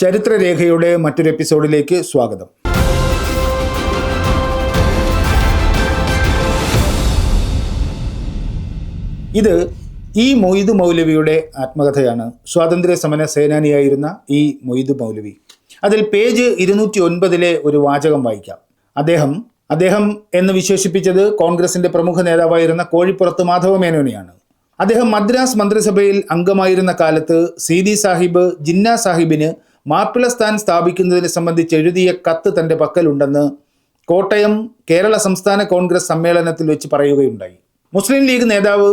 ചരിത്രരേഖയുടെ മറ്റൊരു എപ്പിസോഡിലേക്ക് സ്വാഗതം. ഇത് ഈ മൊയ്തു മൗലവിയുടെ ആത്മകഥയാണ്. സ്വാതന്ത്ര്യ സമര സേനാനിയായിരുന്ന ഈ മൊയ്തു മൗലവി. അതിൽ പേജ് ഇരുന്നൂറ്റി ഒൻപതിലെ ഒരു വാചകം വായിക്കാം. അദ്ദേഹം അദ്ദേഹം എന്ന് വിശേഷിപ്പിച്ചത് കോൺഗ്രസിന്റെ പ്രമുഖ നേതാവായിരുന്ന കോഴിപ്പുറത്ത് മാധവ മേനോനെയാണ്. അദ്ദേഹം മദ്രാസ് മന്ത്രിസഭയിൽ അംഗമായിരുന്ന കാലത്ത് സീതി സാഹിബ് ജിന്ന സാഹിബിന് മാപ്പിള സ്ഥാൻ സ്ഥാപിക്കുന്നതിനെ സംബന്ധിച്ച് എഴുതിയ കത്ത് തന്റെ പക്കലുണ്ടെന്ന് കോട്ടയം കേരള സംസ്ഥാന കോൺഗ്രസ് സമ്മേളനത്തിൽ വെച്ച് പറയുകയുണ്ടായി. മുസ്ലിം ലീഗ് നേതാവ്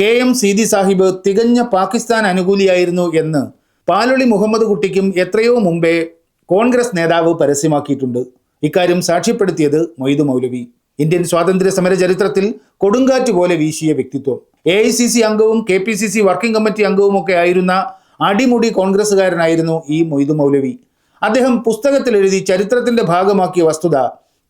കെ എം സീതി സാഹിബ് തികഞ്ഞ പാകിസ്ഥാൻ അനുകൂലിയായിരുന്നു എന്ന് പാലൊളി മുഹമ്മദ് കുട്ടിക്കും എത്രയോ മുമ്പേ കോൺഗ്രസ് നേതാവ് പരസ്യമാക്കിയിട്ടുണ്ട്. ഇക്കാര്യം സാക്ഷ്യപ്പെടുത്തിയത് മൊയ്തു മൗലവി. ഇന്ത്യൻ സ്വാതന്ത്ര്യ സമര ചരിത്രത്തിൽ കൊടുങ്കാറ്റ് പോലെ വീശിയ വ്യക്തിത്വം. എ ഐ സി സി അംഗവും K P C C working committee അംഗവുമൊക്കെ ആയിരുന്ന അടിമുടി കോൺഗ്രസ്സുകാരനായിരുന്നു ഈ മൊയ്തു മൗലവി. അദ്ദേഹം പുസ്തകത്തിൽ എഴുതി ചരിത്രത്തിന്റെ ഭാഗമാക്കിയ വസ്തുത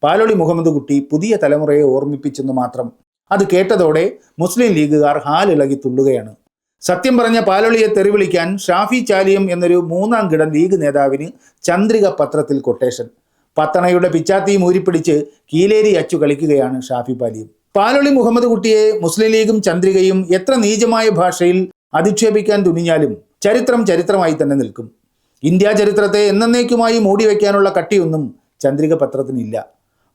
പാലോളി മുഹമ്മദ് കുട്ടി പുതിയ തലമുറയെ ഓർമ്മിപ്പിച്ചെന്ന് മാത്രം. അത് കേട്ടതോടെ മുസ്ലിം ലീഗുകാർ ഹാലിളകി തുള്ളുകയാണ്. സത്യം പറഞ്ഞ പാലൊളിയെ തെറിവിളിക്കാൻ ഷാഫി ചാലിയം എന്നൊരു മൂന്നാം കിട ലീഗ് നേതാവിന് ചന്ദ്രിക പത്രത്തിൽ കൊട്ടേഷൻ. പത്തണയുടെ പിച്ചാത്തിയും ഊരിപ്പിടിച്ച് കീലേരി അച്ചു കളിക്കുകയാണ് ഷാഫി പാലിയും. പാലോളി മുഹമ്മദ് കുട്ടിയെ മുസ്ലിം ലീഗും ചന്ദ്രികയും എത്ര നീചമായ ഭാഷയിൽ അധിക്ഷേപിക്കാൻ തുനിഞ്ഞാലും ചരിത്രം ചരിത്രമായി തന്നെ നിൽക്കും. ഇന്ത്യ ചരിത്രത്തെ എന്നേക്കുമായി മൂടി വയ്ക്കാനുള്ള കട്ടിയൊന്നും ചന്ദ്രിക പത്രത്തിനില്ല.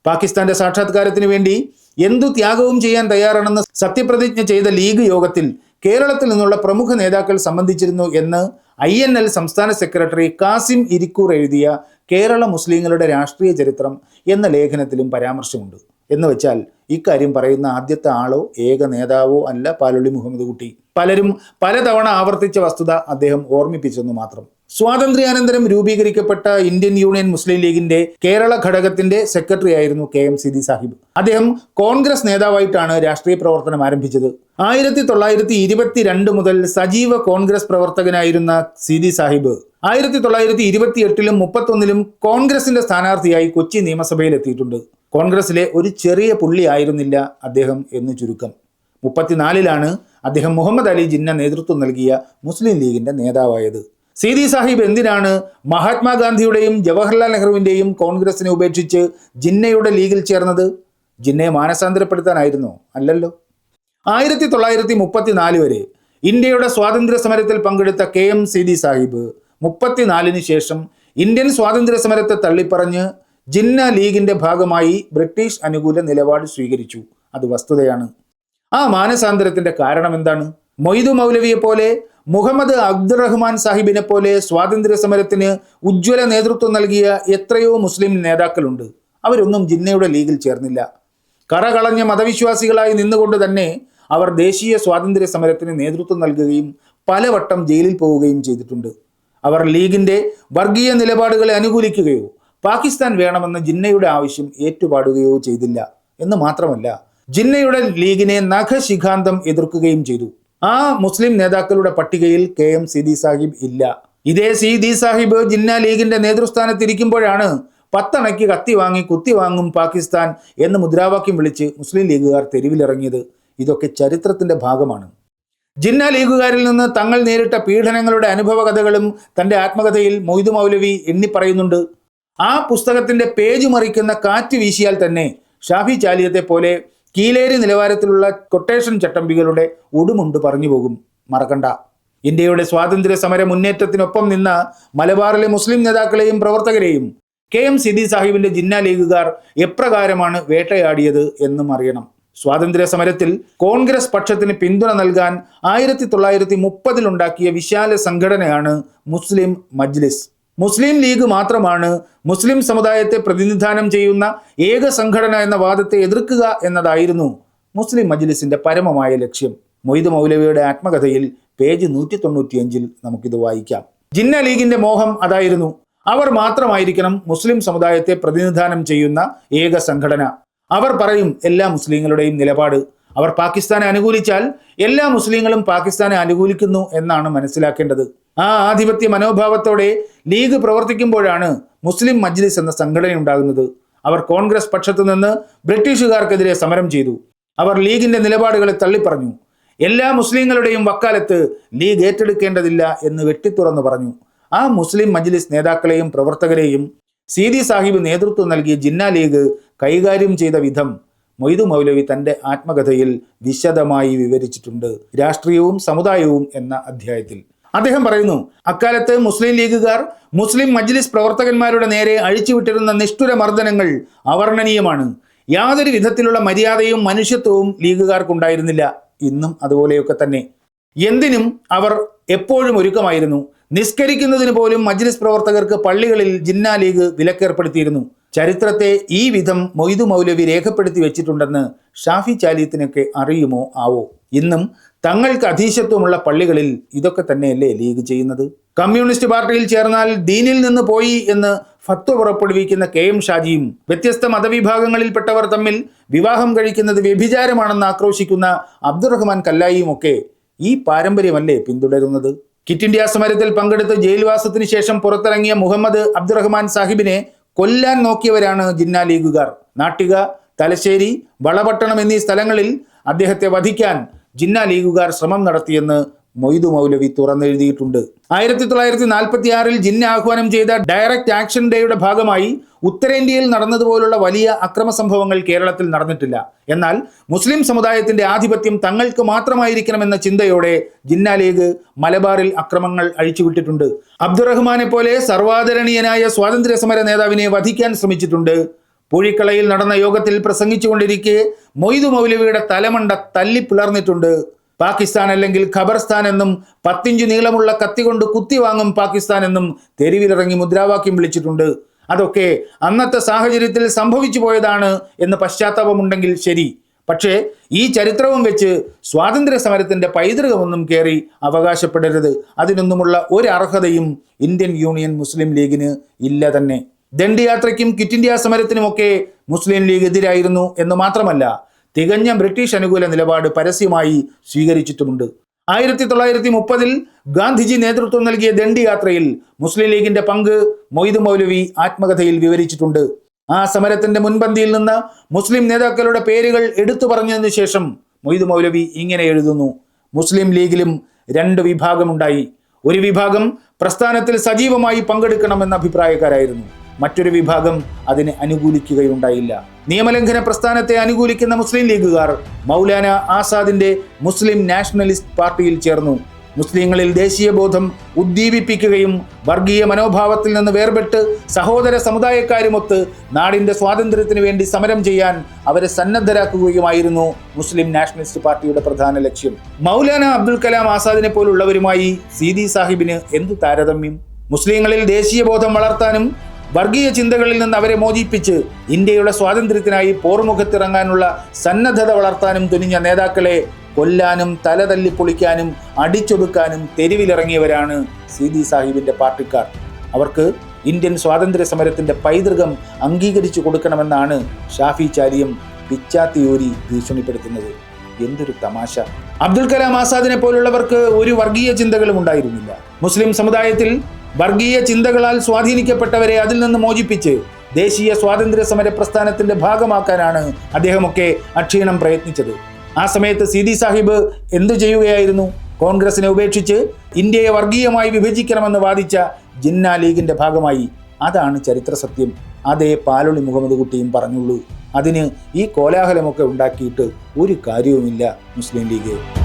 പാകിസ്ഥാന്റെ സാക്ഷാത്കാരത്തിന് വേണ്ടി എന്തു ത്യാഗവും ചെയ്യാൻ തയ്യാറാണെന്ന് സത്യപ്രതിജ്ഞ ചെയ്ത ലീഗ് യോഗത്തിൽ കേരളത്തിൽ നിന്നുള്ള പ്രമുഖ നേതാക്കൾ സംബന്ധിച്ചിരുന്നു എന്ന് ഐ എൻ എൽ സംസ്ഥാന സെക്രട്ടറി കാസിം ഇരിക്കൂർ എഴുതിയ കേരള മുസ്ലിങ്ങളുടെ രാഷ്ട്രീയ ചരിത്രം എന്ന ലേഖനത്തിലും പരാമർശമുണ്ട്. എന്ന് വെച്ചാൽ ഇക്കാര്യം പറയുന്ന ആദ്യത്തെ ആളോ ഏക നേതാവോ അല്ല പാലൊളി മുഹമ്മദ് കുട്ടി. പലരും പലതവണ ആവർത്തിച്ച വസ്തുത അദ്ദേഹം ഓർമ്മിപ്പിച്ചെന്നു മാത്രം. സ്വാതന്ത്ര്യാനന്തരം രൂപീകരിക്കപ്പെട്ട ഇന്ത്യൻ യൂണിയൻ മുസ്ലിം ലീഗിന്റെ കേരള ഘടകത്തിന്റെ സെക്രട്ടറി ആയിരുന്നു കെ എം സിദി സാഹിബ്. അദ്ദേഹം കോൺഗ്രസ് നേതാവായിട്ടാണ് രാഷ്ട്രീയ പ്രവർത്തനം ആരംഭിച്ചത്. ആയിരത്തി തൊള്ളായിരത്തി ഇരുപത്തിരണ്ട് മുതൽ സജീവ കോൺഗ്രസ് പ്രവർത്തകനായിരുന്ന സിദി സാഹിബ് ആയിരത്തി തൊള്ളായിരത്തി ഇരുപത്തി എട്ടിലും മുപ്പത്തൊന്നിലും കോൺഗ്രസിന്റെ സ്ഥാനാർത്ഥിയായി കൊച്ചി നിയമസഭയിൽ എത്തിയിട്ടുണ്ട് കോൺഗ്രസിലെ ഒരു ചെറിയ പുള്ളിയായിരുന്നില്ല അദ്ദേഹം എന്ന് ചുരുക്കം. മുപ്പത്തിനാലിലാണ് അദ്ദേഹം മുഹമ്മദ് അലി ജിന്ന നേതൃത്വം നൽകിയ മുസ്ലിം ലീഗിന്റെ നേതാവായത്. സീതി സാഹിബ് എന്തിനാണ് മഹാത്മാഗാന്ധിയുടെയും ജവഹർലാൽ നെഹ്റുവിന്റെയും കോൺഗ്രസിനെ ഉപേക്ഷിച്ച് ജിന്നയുടെ ലീഗിൽ ചേർന്നത്? ജിന്നയെ മാനസാന്തരപ്പെടുത്താനായിരുന്നോ? അല്ലല്ലോ. ആയിരത്തി തൊള്ളായിരത്തി മുപ്പത്തിനാല് വരെ ഇന്ത്യയുടെ സ്വാതന്ത്ര്യ സമരത്തിൽ പങ്കെടുത്ത കെ എം സീതി സാഹിബ് മുപ്പത്തിനാലിന് ശേഷം ഇന്ത്യൻ സ്വാതന്ത്ര്യ സമരത്തെ തള്ളിപ്പറഞ്ഞ് ജിന്ന ലീഗിന്റെ ഭാഗമായി ബ്രിട്ടീഷ് അനുകൂല നിലപാട് സ്വീകരിച്ചു. അത് വസ്തുതയാണ്. ആ മാനസാന്തരത്തിന്റെ കാരണം എന്താണ്? മൊയ്തു മൗലവിയെ പോലെ മുഹമ്മദ് അബ്ദുറഹ്മാൻ സാഹിബിനെ പോലെ സ്വാതന്ത്ര്യ സമരത്തിന് ഉജ്ജ്വല നേതൃത്വം നൽകിയ എത്രയോ മുസ്ലിം നേതാക്കളുണ്ട്. അവരൊന്നും ജിന്നയുടെ ലീഗിൽ ചേർന്നില്ല. കറകളഞ്ഞ മതവിശ്വാസികളായി നിന്നുകൊണ്ട് തന്നെ അവർ ദേശീയ സ്വാതന്ത്ര്യ സമരത്തിന് നേതൃത്വം നൽകുകയും പലവട്ടം ജയിലിൽ പോവുകയും ചെയ്തിട്ടുണ്ട്. അവർ ലീഗിന്റെ വർഗീയ നിലപാടുകളെ അനുകൂലിക്കുകയോ പാകിസ്ഥാൻ വേണമെന്ന ജിന്നയുടെ ആവശ്യം ഏറ്റുപാടുകയോ ചെയ്തില്ല എന്ന് മാത്രമല്ല ജിന്നയുടെ ലീഗിനെ നഖശിഖാന്തം എതിർക്കുകയും ചെയ്തു. ആ മുസ്ലിം നേതാക്കളുടെ പട്ടികയിൽ കെ എം സിദി സാഹിബ് ഇല്ല. ഇതേ സിദി സാഹിബ് ജിന്ന ലീഗിന്റെ നേതൃസ്ഥാനത്തിരിക്കുമ്പോഴാണ് പത്തണയ്ക്ക് കത്തി വാങ്ങി കുത്തി വാങ്ങും പാകിസ്ഥാൻ എന്ന് മുദ്രാവാക്യം വിളിച്ച് മുസ്ലിം ലീഗുകാർ തെരുവിലിറങ്ങിയത്. ഇതൊക്കെ ചരിത്രത്തിന്റെ ഭാഗമാണ്. ജിന്ന ലീഗുകാരിൽ നിന്ന് തങ്ങൾ നേരിട്ട പീഡനങ്ങളുടെ അനുഭവ കഥകളും തന്റെ ആത്മകഥയിൽ മൊയ്തു മൗലവി എണ്ണിപ്പറയുന്നുണ്ട് ആ പുസ്തകത്തിന്റെ പേജ് മറിക്കുന്ന കാറ്റ് വീശിയാൽ തന്നെ ഷാഫി ചാലിയത്തെ പോലെ കീലേരി നിലവാരത്തിലുള്ള കൊട്ടേഷൻ ചട്ടമ്പികളുടെ ഉടുമുണ്ട് പറഞ്ഞു പോകും. മറക്കണ്ട. ഇന്ത്യയുടെ സ്വാതന്ത്ര്യ സമര മുന്നേറ്റത്തിനൊപ്പം നിന്ന മലബാറിലെ മുസ്ലിം നേതാക്കളെയും പ്രവർത്തകരെയും കെ എം സിദി സാഹിബിന്റെ ജിന്ന ലീഗുകാർ എപ്രകാരമാണ് വേട്ടയാടിയത് എന്നും അറിയണം. സ്വാതന്ത്ര്യ സമരത്തിൽ കോൺഗ്രസ് പക്ഷത്തിന് പിന്തുണ നൽകാൻ ആയിരത്തി തൊള്ളായിരത്തി മുപ്പതിലുണ്ടാക്കിയ വിശാല സംഘടനയാണ് മുസ്ലിം മജ്ലിസ്. മുസ്ലിം ലീഗ് മാത്രമാണ് മുസ്ലിം സമുദായത്തെ പ്രതിനിധാനം ചെയ്യുന്ന ഏക സംഘടന എന്ന വാദത്തെ എതിർക്കുക എന്നതായിരുന്നു മുസ്ലിം മജ്ലിസിന്റെ പരമമായ ലക്ഷ്യം. മൊയ്ത് മൗലവിയുടെ ആത്മകഥയിൽ പേജ് നൂറ്റി തൊണ്ണൂറ്റിയഞ്ചിൽ നമുക്കിത് വായിക്കാം. ജിന്ന ലീഗിന്റെ മോഹം അതായിരുന്നു. അവർ മാത്രമായിരിക്കണം മുസ്ലിം സമുദായത്തെ പ്രതിനിധാനം ചെയ്യുന്ന ഏക സംഘടന. അവർ പറയും എല്ലാ മുസ്ലിങ്ങളുടെയും നിലപാട് അവർ പാകിസ്ഥാനെ അനുകൂലിച്ചാൽ എല്ലാ മുസ്ലിങ്ങളും പാകിസ്ഥാനെ അനുകൂലിക്കുന്നു എന്നാണ് മനസ്സിലാക്കേണ്ടത്. ആ ആധിപത്യ മനോഭാവത്തോടെ ലീഗ് പ്രവർത്തിക്കുമ്പോഴാണ് മുസ്ലിം മജ്ലിസ് എന്ന സംഘടന ഉണ്ടാകുന്നത്. അവർ കോൺഗ്രസ് പക്ഷത്തു നിന്ന് ബ്രിട്ടീഷുകാർക്കെതിരെ സമരം ചെയ്തു. അവർ ലീഗിന്റെ നിലപാടുകളെ തള്ളിപ്പറഞ്ഞു. എല്ലാ മുസ്ലിങ്ങളുടെയും വക്കാലത്ത് ലീഗ് ഏറ്റെടുക്കേണ്ടതില്ല എന്ന് വെട്ടിത്തുറന്നു പറഞ്ഞു. ആ മുസ്ലിം മജ്ലിസ് നേതാക്കളെയും പ്രവർത്തകരെയും സീതി സാഹിബ് നേതൃത്വം നൽകിയ ജിന്ന ലീഗ് കൈകാര്യം ചെയ്ത വിധം മൊയ്തു മൗലവി തന്റെ ആത്മകഥയിൽ വിശദമായി വിവരിച്ചിട്ടുണ്ട്. രാഷ്ട്രീയവും സമുദായവും എന്ന അധ്യായത്തിൽ. അദ്ദേഹം പറയുന്നു അക്കാലത്ത് മുസ്ലിം ലീഗുകാർ മുസ്ലിം മജ്ലിസ് പ്രവർത്തകന്മാരുടെ നേരെ അഴിച്ചുവിട്ടിരുന്ന നിഷ്ഠുര മർദ്ദനങ്ങൾ അവർണനീയമാണ്. യാതൊരു വിധത്തിലുള്ള മര്യാദയും മനുഷ്യത്വവും ലീഗുകാർക്കുണ്ടായിരുന്നില്ല. ഇന്നും അതുപോലെയൊക്കെ തന്നെ. എന്തിനും അവർ എപ്പോഴും ഒരുക്കമായിരുന്നു. നിസ്കരിക്കുന്നതിന് പോലും മജ്ലിസ് പ്രവർത്തകർക്ക് പള്ളികളിൽ ജിന്നാ ലീഗ് വിലക്കേർപ്പെടുത്തിയിരുന്നു. ചരിത്രത്തെ ഈ വിധം മൊയ്തു മൗലവി രേഖപ്പെടുത്തി വെച്ചിട്ടുണ്ടെന്ന് ഷാഫി ചാലിയത്തിനൊക്കെ അറിയുമോ? ആവോ? ഇന്നും തങ്ങൾക്ക് അധീശത്വമുള്ള പള്ളികളിൽ ഇതൊക്കെ തന്നെയല്ലേ ലീഗ് ചെയ്യുന്നത്? കമ്മ്യൂണിസ്റ്റ് പാർട്ടിയിൽ ചേർന്നാൽ ദീനിൽ നിന്ന് പോയി എന്ന് ഫത്വ പുറപ്പെടുവിക്കുന്ന കെ എം ഷാജിയും വ്യത്യസ്ത മതവിഭാഗങ്ങളിൽപ്പെട്ടവർ തമ്മിൽ വിവാഹം കഴിക്കുന്നത് വ്യഭിചാരമാണെന്ന് ആക്രോശിക്കുന്ന അബ്ദുറഹ്മാൻ കല്ലായിയും ഒക്കെ ഈ പാരമ്പര്യമല്ലേ പിന്തുടരുന്നത്? കിറ്റ് ഇന്ത്യ സമരത്തിൽ പങ്കെടുത്ത് ജയിൽവാസത്തിന് ശേഷം പുറത്തിറങ്ങിയ മുഹമ്മദ് അബ്ദുറഹ്മാൻ സാഹിബിനെ കൊല്ലാൻ നോക്കിയവരാണ് ജിന്ന ലീഗുകാർ. നാട്ടിക തലശ്ശേരി വളപട്ടണം എന്നീ സ്ഥലങ്ങളിൽ അദ്ദേഹത്തെ വധിക്കാൻ ജിന്ന ലീഗുകാർ ശ്രമം നടത്തിയെന്ന് മൊയ്തു മൗലവി തുറന്നെഴുതിയിട്ടുണ്ട്. ആയിരത്തി തൊള്ളായിരത്തി നാൽപ്പത്തി ആറിൽ ജിന്ന ആഹ്വാനം ചെയ്ത ഡയറക്റ്റ് ആക്ഷൻ ഡേയുടെ ഭാഗമായി ഉത്തരേന്ത്യയിൽ നടന്നതുപോലുള്ള വലിയ അക്രമ സംഭവങ്ങൾ കേരളത്തിൽ നടന്നിട്ടില്ല. എന്നാൽ മുസ്ലിം സമുദായത്തിന്റെ ആധിപത്യം തങ്ങൾക്ക് മാത്രമായിരിക്കണമെന്ന ചിന്തയോടെ ജിന്ന ലീഗ് മലബാറിൽ അക്രമങ്ങൾ അഴിച്ചുവിട്ടിട്ടുണ്ട്. അബ്ദുറഹ്മാനെ പോലെ സർവാദരണീയനായ സ്വാതന്ത്ര്യ സമര നേതാവിനെ വധിക്കാൻ ശ്രമിച്ചിട്ടുണ്ട്. പൂഴിക്കളയിൽ നടന്ന യോഗത്തിൽ പ്രസംഗിച്ചുകൊണ്ടിരിക്കെ മൊയ്തു മൗലവിയുടെ തലമണ്ട തല്ലിപ്പിളർന്നിട്ടുണ്ട്. പാകിസ്ഥാൻ അല്ലെങ്കിൽ ഖബർസ്ഥാൻ എന്നും പത്തിഞ്ച് നീളമുള്ള കത്തി കൊണ്ട് കുത്തി വാങ്ങും പാകിസ്ഥാൻ എന്നും തെരുവിലിറങ്ങി മുദ്രാവാക്യം വിളിച്ചിട്ടുണ്ട്. അതൊക്കെ അന്നത്തെ സാഹചര്യത്തിൽ സംഭവിച്ചു പോയതാണ് എന്ന് പശ്ചാത്താപമുണ്ടെങ്കിൽ ശരി. പക്ഷേ ഈ ചരിത്രവും വെച്ച് സ്വാതന്ത്ര്യ സമരത്തിന്റെ പൈതൃകമൊന്നും കയറി അവകാശപ്പെടരുത്. അതിനൊന്നുമുള്ള ഒരു അർഹതയും ഇന്ത്യൻ യൂണിയൻ മുസ്ലിം ലീഗിന് ഇല്ല തന്നെ. ദണ്ഡിയാത്രയ്ക്കും കിറ്റ് ഇന്ത്യ സമരത്തിനുമൊക്കെ മുസ്ലിം ലീഗ് എതിരായിരുന്നു എന്ന് മാത്രമല്ല തികഞ്ഞ ബ്രിട്ടീഷ് അനുകൂല നിലപാട് പരസ്യമായി സ്വീകരിച്ചിട്ടുമുണ്ട്. ആയിരത്തി തൊള്ളായിരത്തി മുപ്പതിൽ ഗാന്ധിജി നേതൃത്വം നൽകിയ ദണ്ഡി യാത്രയിൽ മുസ്ലിം ലീഗിന്റെ പങ്ക് മൊയ്തു മൗലവി ആത്മകഥയിൽ വിവരിച്ചിട്ടുണ്ട്. ആ സമരത്തിന്റെ മുൻപന്തിയിൽ നിന്ന് മുസ്ലിം നേതാക്കളുടെ പേരുകൾ എടുത്തു പറഞ്ഞതിന് ശേഷം മൊയ്തു മൗലവി ഇങ്ങനെ എഴുതുന്നു. മുസ്ലിം ലീഗിലും രണ്ട് വിഭാഗമുണ്ടായി. ഒരു വിഭാഗം പ്രസ്ഥാനത്തിൽ സജീവമായി പങ്കെടുക്കണമെന്ന അഭിപ്രായക്കാരായിരുന്നു. മറ്റൊരു വിഭാഗം അതിനെ അനുകൂലിക്കുകയുണ്ടായില്ല. നിയമലംഘന പ്രസ്ഥാനത്തെ അനുകൂലിക്കുന്ന മുസ്ലിം ലീഗുകാർ മൗലാന ആസാദിന്റെ മുസ്ലിം നാഷണലിസ്റ്റ് പാർട്ടിയിൽ ചേർന്നു. മുസ്ലിങ്ങളിൽ ദേശീയബോധം ഉദ്ദീപിപ്പിക്കുകയും വർഗീയ മനോഭാവത്തിൽ നിന്ന് വേർപെട്ട് സഹോദര സമുദായക്കാരുമൊത്ത് നാടിന്റെ സ്വാതന്ത്ര്യത്തിന് വേണ്ടി സമരം ചെയ്യാൻ അവരെ സന്നദ്ധരാക്കുകയുമായിരുന്നു മുസ്ലിം നാഷണലിസ്റ്റ് പാർട്ടിയുടെ പ്രധാന ലക്ഷ്യം. മൗലാന അബ്ദുൽ കലാം ആസാദിനെ പോലുള്ളവരുമായി സീതി സാഹിബിന് എന്തു താരതമ്യം? മുസ്ലിങ്ങളിൽ ദേശീയബോധം വളർത്താനും വർഗീയ ചിന്തകളിൽ നിന്ന് അവരെ മോചിപ്പിച്ച് ഇന്ത്യയുടെ സ്വാതന്ത്ര്യത്തിനായി പോർമുഖത്തിറങ്ങാനുള്ള സന്നദ്ധത വളർത്താനും തുനിഞ്ഞ നേതാക്കളെ കൊല്ലാനും തലതല്ലിപ്പൊളിക്കാനും അടിച്ചൊതുക്കാനും തെരുവിലിറങ്ങിയവരാണ് ഡി സാഹിബിന്റെ പാർട്ടിക്കാർ. അവർക്ക് ഇന്ത്യൻ സ്വാതന്ത്ര്യ സമരത്തിന്റെ പൈതൃകം അംഗീകരിച്ചു കൊടുക്കണമെന്നാണ് ഷാഫി ചാരിയും പിച്ചാത്തിയൂരി ഭീഷണിപ്പെടുത്തുന്നത്. എന്തൊരു തമാശ. അബ്ദുൽ കലാം ആസാദിനെ പോലുള്ളവർക്ക് ഒരു വർഗീയ ചിന്തകളും ഉണ്ടായിരുന്നില്ല. മുസ്ലിം സമുദായത്തിൽ വർഗീയ ചിന്തകളാൽ സ്വാധീനിക്കപ്പെട്ടവരെ അതിൽ നിന്ന് മോചിപ്പിച്ച് ദേശീയ സ്വാതന്ത്ര്യ സമര പ്രസ്ഥാനത്തിന്റെ ഭാഗമാക്കാനാണ് അദ്ദേഹമൊക്കെ അക്ഷീണം പ്രയത്നിച്ചത്. ആ സമയത്ത് സി ഡി സാഹിബ് എന്തു ചെയ്യുകയായിരുന്നു? കോൺഗ്രസിനെ ഉപേക്ഷിച്ച് ഇന്ത്യയെ വർഗീയമായി വിഭജിക്കണമെന്ന് വാദിച്ച ജിന്ന ലീഗിന്റെ ഭാഗമായി. അതാണ് ചരിത്ര സത്യം. അതേ പാലൊളി മുഹമ്മദ് കുട്ടിയും പറഞ്ഞുള്ളൂ. അതിന് ഈ കോലാഹലമൊക്കെ ഉണ്ടാക്കിയിട്ട് ഒരു കാര്യവുമില്ല മുസ്ലിം ലീഗ്.